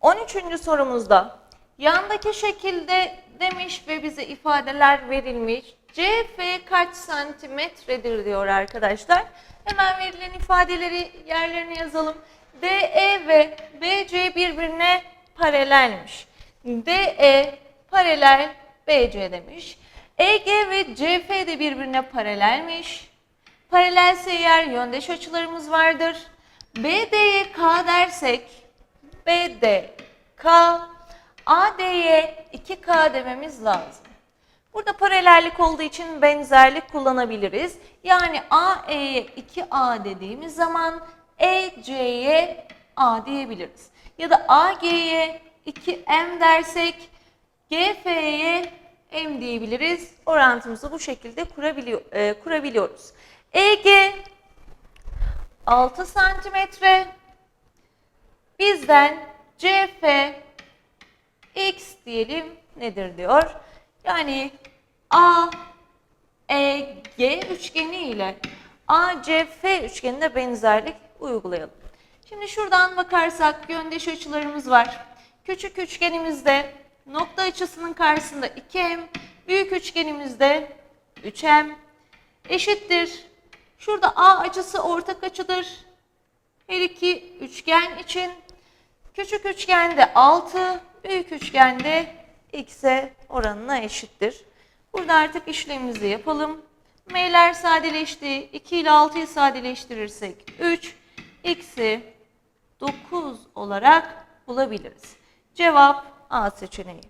13. sorumuzda yandaki şekilde demiş ve bize ifadeler verilmiş. CF kaç santimetredir diyor arkadaşlar. Hemen verilen ifadeleri yerlerine yazalım. DE ve BC birbirine paralelmiş. DE paralel BC demiş. EG ve CF de birbirine paralelmiş. Paralelse eğer yöndeş açılarımız vardır. BD'ye K dersek BD K AD'ye 2K dememiz lazım. Burada paralellik olduğu için benzerlik kullanabiliriz. Yani AE'ye 2A dediğimiz zaman EC'ye A diyebiliriz. Ya da AG'ye 2M dersek GF'ye M diyebiliriz. Orantımızı bu şekilde kurabiliyor, e, kurabiliyoruz. EG 6 santimetre. Bizden CF X diyelim nedir diyor. Yani A E G üçgeni ile ACF üçgenine benzerlik uygulayalım. Şimdi şuradan bakarsak yöndeş açılarımız var. Küçük üçgenimizde nokta açısının karşısında 2M, büyük üçgenimizde 3M eşittir. Şurada A açısı ortak açıdır. Her iki üçgen için küçük üçgende 6, büyük üçgende x'e oranına eşittir. Burada artık işlemimizi yapalım. M'ler sadeleşti. 2 ile 6'yı sadeleştirirsek 3, x'i 9 olarak bulabiliriz. Cevap A seçeneği.